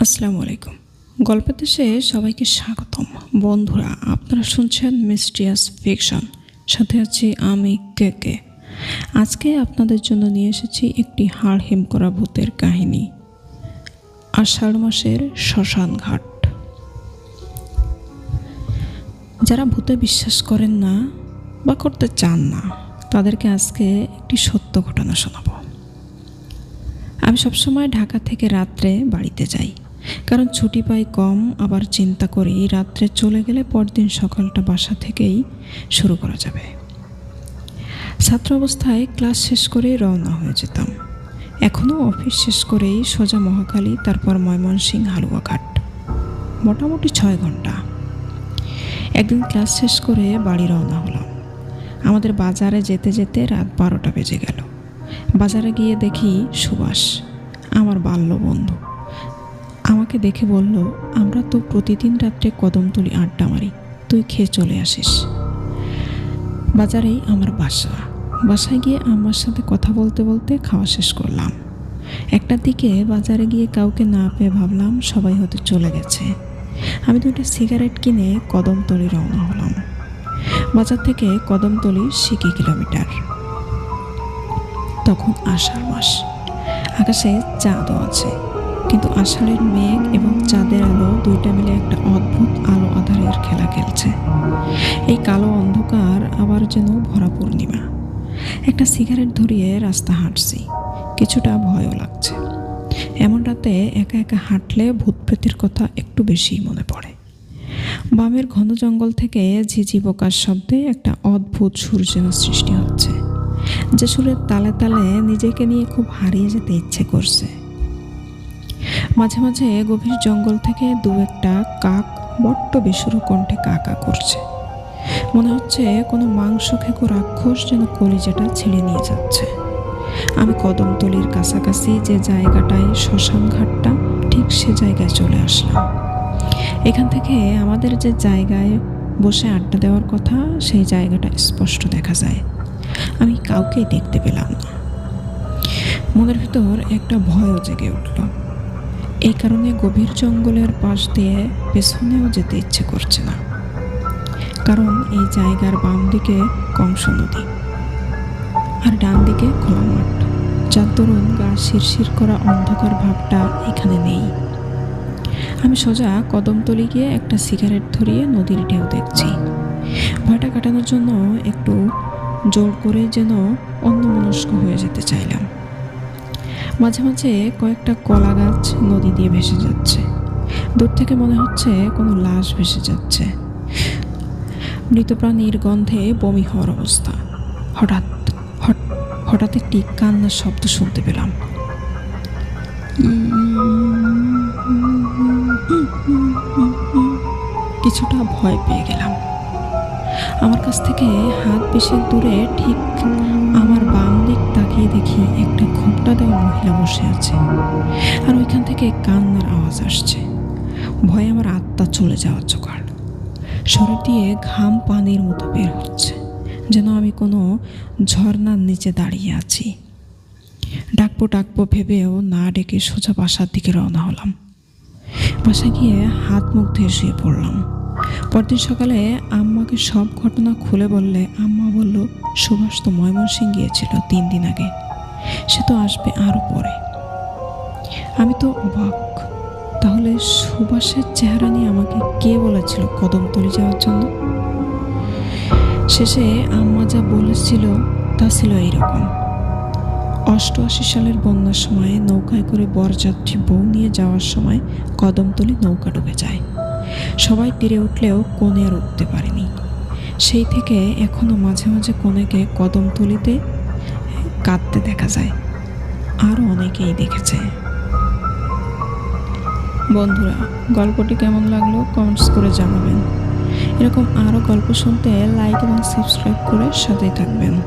আসসালামু আলাইকুম। গল্পের দেশে সবাইকে স্বাগতম। বন্ধুরা, আপনারা শুনছেন মিস্টিয়াস ফিকশন। সাথে আছি আমি কে কে। আজকে আপনাদের জন্য নিয়ে এসেছি একটি হাড় হিম করা ভূতের কাহিনী। আষাঢ় মাসের শ্মশান ঘাট। যারা ভূতে বিশ্বাস করেন না বা করতে চান না, তাদেরকে আজকে একটি সত্য ঘটনা শোনাবো। আমি সবসময় ঢাকা থেকে রাত্রে বাড়িতে যাই। কারণ ছুটি পাই কম, আবার চিন্তা করি রাত্রে চলে গেলে পরদিন সকালটা বাসা থেকেই শুরু করা যাবে। ছাত্র অবস্থায় ক্লাস শেষ করেই রওনা হয়ে যেতাম। এখনও অফিস শেষ করেই সোজা মহাকালী তারপর ময়মনসিং হালুয়াঘাট মোটামুটি ছয় ঘণ্টা। একদিন ক্লাস শেষ করে বাড়ি রওনা হলাম। আমাদের বাজারে যেতে যেতে রাত বারোটা বেজে গেল। বাজারে গিয়ে দেখি সুভাষ, আমার বাল্য বন্ধু আমাকে দেখে বলল, আমরা তো প্রতিদিন রাত্রে কদমতলি আড্ডা মারি। তুই খেয়ে চলে আসিস। বাজারেই আমার বাসা। বাসায় গিয়ে আমার সাথে কথা বলতে বলতে খাওয়া শেষ করলাম। একটার দিকে বাজারে গিয়ে কাউকে না পেয়ে ভাবলাম সবাই হয়তো চলে গেছে। আমি দুটো সিগারেট কিনে কদমতলি রওনা হলাম। বাজার থেকে কদমতলি সিকি কিলোমিটার। তখন আষাঢ় মাস। আকাশে চাঁদও আছে। কিন্তু আষাঢ়ের মেঘ এবং চাঁদের আলো দুইটা মিলে একটা অদ্ভুত আলো আধারের খেলা খেলছে। এই কালো অন্ধকার আবার যেন ভরা পূর্ণিমা। একটা সিগারেট ধরিয়ে রাস্তা হাঁটছি। কিছুটা ভয়ও লাগছে। এমন রাতে একা একা হাঁটলে ভূত প্রেতের কথা একটু বেশি মনে পড়ে। বামের ঘন জঙ্গল থেকে ঝিঝি পোকার শব্দে একটা অদ্ভুত সুর যেন সৃষ্টি হচ্ছে। যে সুরের তালে তালে নিজেকে নিয়ে খুব হারিয়ে যেতে ইচ্ছে করছে। মাঝে মাঝে গভীর জঙ্গল থেকে দু একটা কাক বড্ড বেসুরো কণ্ঠে কাকা করছে। মনে হচ্ছে কোনো মাংস খেকো রাক্ষস যেন কলিজাটা ছিঁড়ে নিয়ে যাচ্ছে। আমি কদমতলির কাছাকাছি যে জায়গাটায় শ্মশান ঘাটটা, ঠিক সে জায়গায় চলে আসলাম। এখান থেকে আমাদের যে জায়গায় বসে আড্ডা দেওয়ার কথা, সেই জায়গাটা স্পষ্ট দেখা যায়। আমি কাউকেই দেখতে পেলাম না। মনের ভিতর একটা ভয়ও জেগে উঠল। এই কারণে গভীর জঙ্গলের পাশ দিয়ে পেছনেও যেতে ইচ্ছে করছে না। কারণ এই জায়গার বাম দিকে কংস নদী আর ডান দিকে খোলা মাঠ, যার দরুন গা শিরশির করা অন্ধকার ভাবটা এখানে নেই। আমি সোজা কদমতলি গিয়ে একটা সিগারেট ধরিয়ে নদীর ঢেউ দেখছি। ভয়টা কাটানোর জন্য একটু জোর করে যেন অন্যমনস্ক হয়ে যেতে চাইলাম। মাঝে মাঝে কয়েকটা কলা গাছ নদী দিয়ে ভেসে যাচ্ছে। দূর থেকে মনে হচ্ছে কোনো লাশ ভেসে যাচ্ছে। মৃতপ্রাণীর গন্ধে বমি হওয়ার অবস্থা। হঠাৎ হঠাৎ একটি কান্নার শব্দ শুনতে পেলাম। কিছুটা ভয় পেয়ে গেলাম। আমার কাছ থেকে হাত বেশি দূরে ঠিক দেওয়া মহিলা বসে আছে। আর ওইখান থেকে কান্নার আওয়াজ আসছে। ভয়ে আমার আত্মা চলে যাওয়ার জোগাড়। শরীর দিয়ে ঘাম পানির মতো বের হচ্ছে, যেন আমি কোনো ঝর্ণার নিচে দাঁড়িয়ে আছি। ডাকবো ডাকবো ভেবেও না ডেকে সোজা বাসার দিকে রওনা হলাম। বাসায় গিয়ে হাত মুখ ধুয়ে শুয়ে পড়লাম। পরদিন সকালে আম্মাকে সব ঘটনা খুলে বললে আম্মা বলল, সুভাষ তো ময়মনসিং গিয়েছিল তিন দিন আগে। সে তো আসবে আরও পরে। আমি তো অবাক। তাহলে সুভাষের চেহারা নিয়ে আমাকে কে বলেছিল কদমতলি যাওয়ার জন্য? শেষে আম্মা যা বলেছিল তা ছিল এইরকম। অষ্টআশি সালের বন্যার সময় নৌকায় করে বরযাত্রী বউ নিয়ে যাওয়ার সময় কদমতলি নৌকা ডুবে যায়। সবাই তীরে উঠলেও কোণে আর উঠতে পারেনি। সেই থেকে এখনও মাঝে মাঝে কোণেকে কদমতলিতে কাঁদতে দেখা যায়। আরও অনেকেই দেখেছে। বন্ধুরা, গল্পটি কেমন লাগল কমেন্টস করে জানাবেন। এরকম আরও গল্প শুনতে লাইক এবং সাবস্ক্রাইব করে সাথেই থাকবেন।